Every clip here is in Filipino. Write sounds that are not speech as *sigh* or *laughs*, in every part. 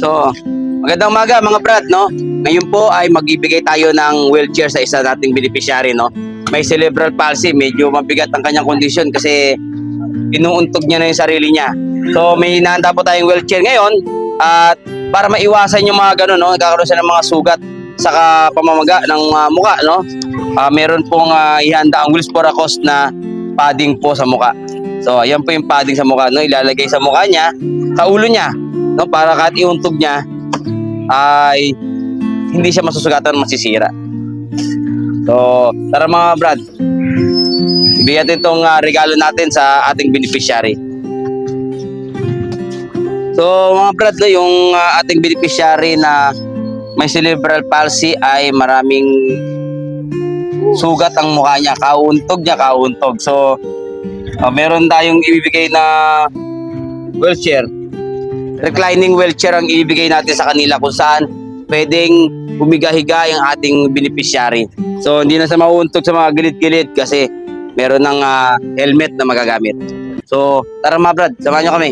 So, magandang umaga mga brad, no? Ngayon po ay magbibigay tayo ng wheelchair sa isa nating beneficiary, no? May cerebral palsy, medyo mabigat ang kanyang kondisyon kasi inuuntog niya na yung sarili niya. So, may hinahanda po tayong wheelchair ngayon at para maiwasan yung mga ganun, no? Nagkakaroon siya ng mga sugat saka pamamaga ng ah, muka, no? Ah, meron pong uh, ihanda ang wheels for a na padding po sa muka. So, ayan po yung padding sa muka, no? Ilalagay sa muka niya, sa ulo niya, no? Para kahit iuntog niya ay hindi siya masusugatan masisira. So, tara mga brad. Bigyan natin itong ah, regalo natin sa ating beneficiary. So, mga brad, no, yung ah, ating beneficiary na may cerebral palsy ay maraming sugat ang mukha niya. Kauntog niya, kauntog. So, ah, meron tayong ibibigay na wheelchair reclining wheelchair ang ibibigay natin sa kanila kung saan pwedeng humiga-higa yung ating beneficiary. So hindi na sa mauuntog sa mga gilid-gilid kasi meron ng ah, helmet na magagamit. So tara mga brad, samahan nyo kami.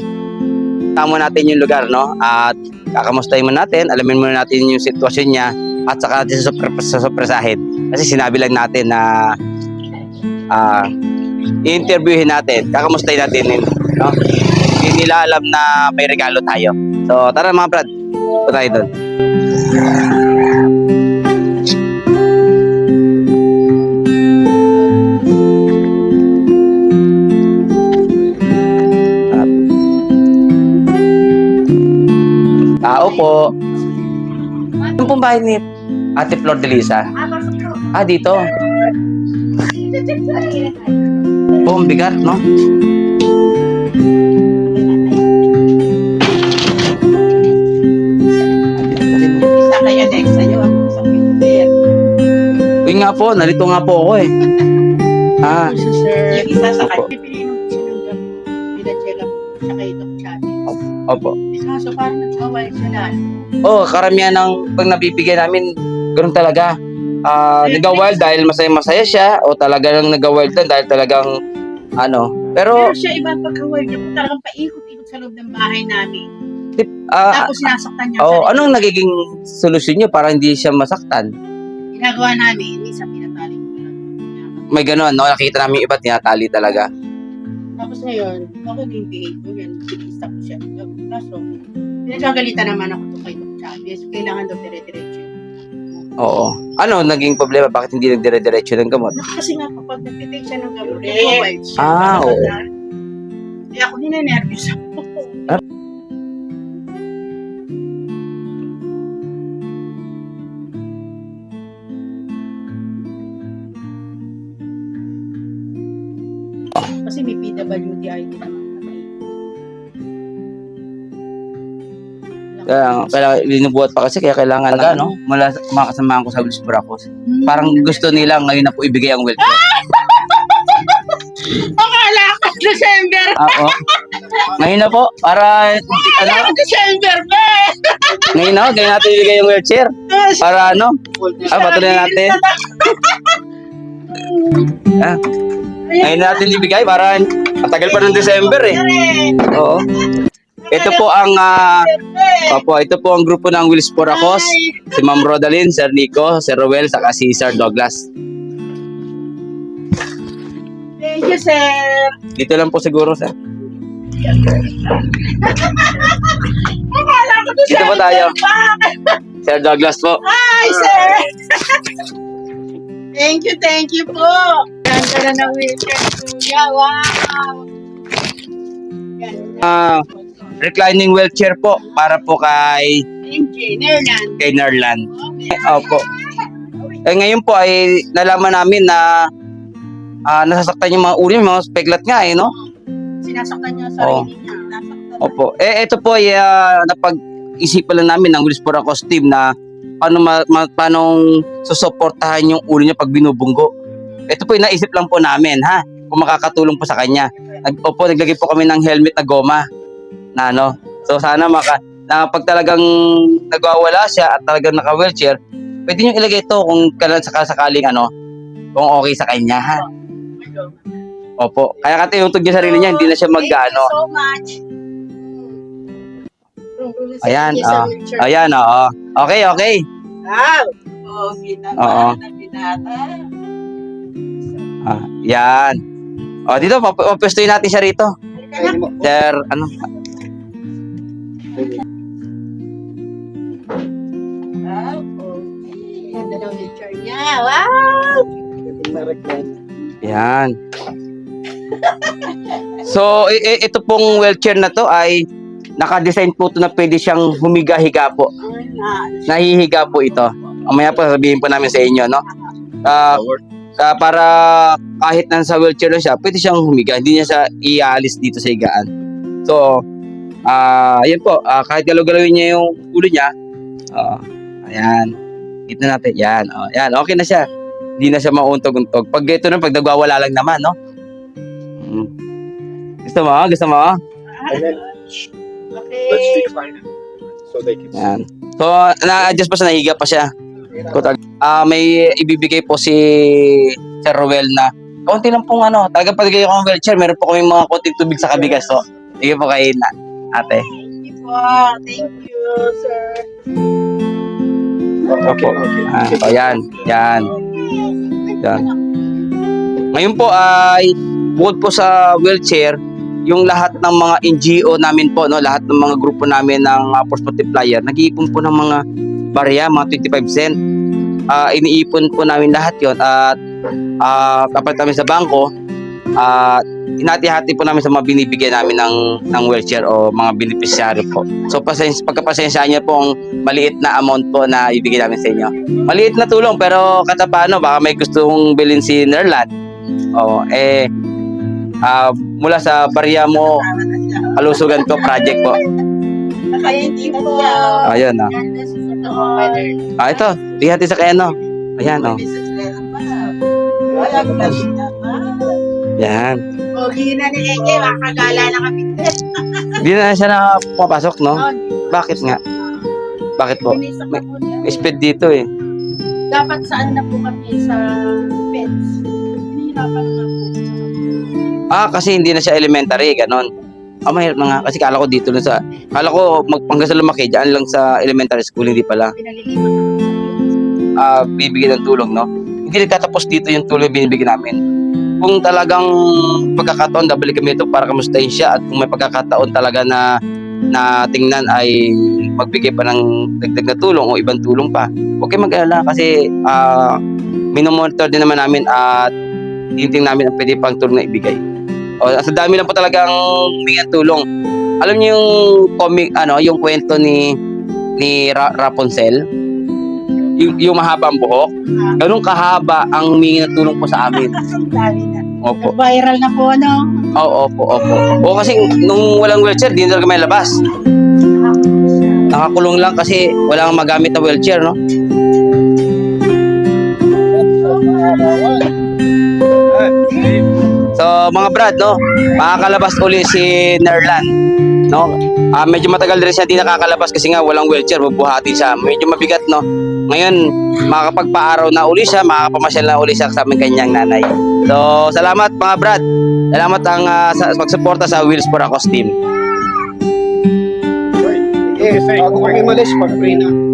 Tamo natin yung lugar, no? At kakamustahin mo natin, alamin muna natin yung sitwasyon niya at saka natin sa sasurpresahin. Kasi sinabi lang natin na ah i-interviewin natin, kakamustahin natin no? Hindi nila alam na may regalo tayo. So, tara mga brad. Punta tayo doon. Tao po. Ano pong bahay ni Ate Flor de Lisa? Ah, dito. Oh, ang bigat, no? Uy nga po, nalito nga po ako eh. Ah, Yung isa sa kanya, pipiliin mo siya ng gamot. Pinachela mo siya kay Doc Chavez. opo. Kaso parang nag-away siya na. Oh, karamihan ng pag nabibigay namin, ganoon talaga. Ah, nag-wild dahil masaya-masaya siya o talaga nang nag-wild lang dahil talagang ano. Pero Pero siya iba pagka-away niya, talagang paikot-ikot sa loob ng bahay namin. ah Tapos sinasaktan niya. oh, anong nagiging solusyon niyo para hindi siya masaktan? Ginagawa namin, isa pinatali ko na lang. May gano'n, no? Nakita namin yung iba tinatali talaga. Tapos ngayon, ako na yung behave ko yan. Pinista ko siya. Kaso, pinagagalitan naman ako to kay Doc Chavez. Kailangan daw dire-diretso. Oo. Ano naging problema? Bakit hindi nagdire-diretso ng gamot? Kasi nga kapag nagtitake siya ng gamot, nag-wild siya. Ah, oo. Kaya ako ninenervous ako. Kasi may PWD ID naman Kaya, kaya linubuhat pa kasi kaya kailangan na, no? Mula sa mga kasamahan ko sa Wills Buracos. Parang gusto nila ngayon na po ibigay ang wheelchair. *laughs* Akala ko December! Oo. Ngayon na po, para, ano, Akala ko December ba? *laughs* ngayon na, ngayon natin ibigay yung wheelchair. Para ano, ah, patuloy na natin. *laughs* Ah, ngayon na natin ibigay para matagal pa ng December eh. Oo. Ito po ang, ah, opo, ito po ang grupo ng Wills Poracos. Si Ma'am Rodalyn, Sir Nico, Sir Roel, saka si Sir Douglas. Thank you, sir. Dito lang po siguro, sir. Akala ko Dito December po tayo. Sir Douglas po. Hi, sir. thank you, thank you po. Ganda na ng wheelchair, kuya. Wow. Ganda. Ah, reclining wheelchair po para po kay Nerland. kay Nerlan. Okay. Opo. Eh, ngayon po ay nalaman namin na ah, nasasaktan yung mga uri, yung mga speklat nga eh, no? Sinasaktan niya sa Oo. sarili niya. Nasaktan. Opo. Eh, ito po ay ah, napag-isipan lang namin ng Wills Poracos team na paano ma, ma, paano susuportahan yung ulo niya pag binubunggo. Ito po, naisip lang po namin, ha? Kung makakatulong po sa kanya. Nag, opo, naglagay po kami ng helmet na goma na ano. So sana maka na pag talagang nagwawala siya at talagang naka-wheelchair, pwede niyo ilagay ito kung kailan sakasakaling ano, kung okay sa kanya, ha? Opo. Kaya ka tinutog niya sarili niya, hindi na siya mag Thank you so much. Ayan, ah. Ayan, oo. Okay, okay. Wow! Oh, kita Oo. Ah, yan. O, dito, pap- papestuhin natin siya rito. Sir, ano? Ganda ng wheelchair niya. Wow! Yan. So, ito pong wheelchair na to ay naka-design po to na pwede siyang humiga-higa po. Nahihiga po ito. Mamaya po sabihin po namin sa inyo, no? Ah, ah, para kahit nasa wheelchair lang siya, pwede siyang humiga. Hindi niya siya iaalis dito sa higaan. So, ah, ayan po. ah, kahit galaw-galawin niya yung ulo niya, ah, ayan. Ito natin. Yan. Oh, yan. Okay na siya. Hindi na siya mauntog-untog. Pag ito na, pag nagwawala lang naman, no? Mm. Gusto mo? Gusto mo? And then Okay. let's recline it so they can Yan. So, na-adjust pa siya, nahiga pa siya. Kutag. Ah, may ibibigay po si Sir Roel na konti lang pong ano, talaga paligay ko ng wheelchair, meron po kami mga konting tubig sa kabigas so. Sige po kay na, ate. Thank you po. Thank you, sir. Okay, okay. Ah, so yan, yan. Yan. Ngayon po ay bukod po sa wheelchair, yung lahat ng mga NGO namin po, no, lahat ng mga grupo namin ng uh, force multiplier, nag-iipon po ng mga barya, mga 25 cent. Ah, iniipon po namin lahat yon at uh, kapag kami sa bangko, at hinati-hati po namin sa mga binibigyan namin ng, ng wheelchair o mga beneficiary po. So, pasens pagkapasensyahan niyo po ang maliit na amount po na ibigay namin sa inyo. Maliit na tulong pero kata paano, baka may gustong bilhin si Nerland. Oo, eh, ah, mula sa barya mo, kalusugan ko project po. Kaya hindi siya. Ayun, ah. Ah, ito, bihati sa kaya no. Ayan, oh. Na siya. Yan. Pogi na ni Eke, makagala na kami. Hindi na siya nakapapasok, no? Bakit nga? Bakit po? May speed dito eh. Dapat saan na po kami sa pets. Hinihirapan na po. Ah, kasi hindi na siya elementary, ganon. Ah, mahirap na nga. Kasi kala ko dito na sa... Kala ko mag, hanggang sa lumaki, dyan lang sa elementary school, hindi pala. Ah bibigyan ng tulong, no? Hindi nagtatapos dito yung tulong binibigyan namin. Kung talagang pagkakataon, dabali kami ito para kamustahin siya at kung may pagkakataon talaga na na tingnan ay magbigay pa ng dagdag na tulong o ibang tulong pa. Huwag kayo mag-alala kasi ah minomonitor din naman namin at tinitingnan namin ang pwede pang tulong na ibigay. O, sa dami lang po talagang humingi ng tulong. Alam niyo yung comic, ano, yung kwento ni ni Ra- Rapunzel? Yung, yung mahabang buhok? Ganun kahaba ang humingi ng tulong po sa amin. *laughs* Ang dami na. Opo. Viral na po, ano? Oo, opo, opo. O kasi nung walang wheelchair, di na talaga may labas. Nakakulong lang kasi walang magamit na wheelchair, no? So, mga brad, no? Makakalabas uli si Nerlan. No? Ah, medyo matagal rin siya di nakakalabas kasi nga walang wheelchair, bubuhati siya. Medyo mabigat, no? Ngayon, makakapagpa-araw na uli siya, makakapamasyal na uli siya sa aming kanyang nanay. So, salamat mga brad. Salamat ang ah, sa pagsuporta sa Wheels for a Cause team. Yes, bago kayo malis, mag-pray na.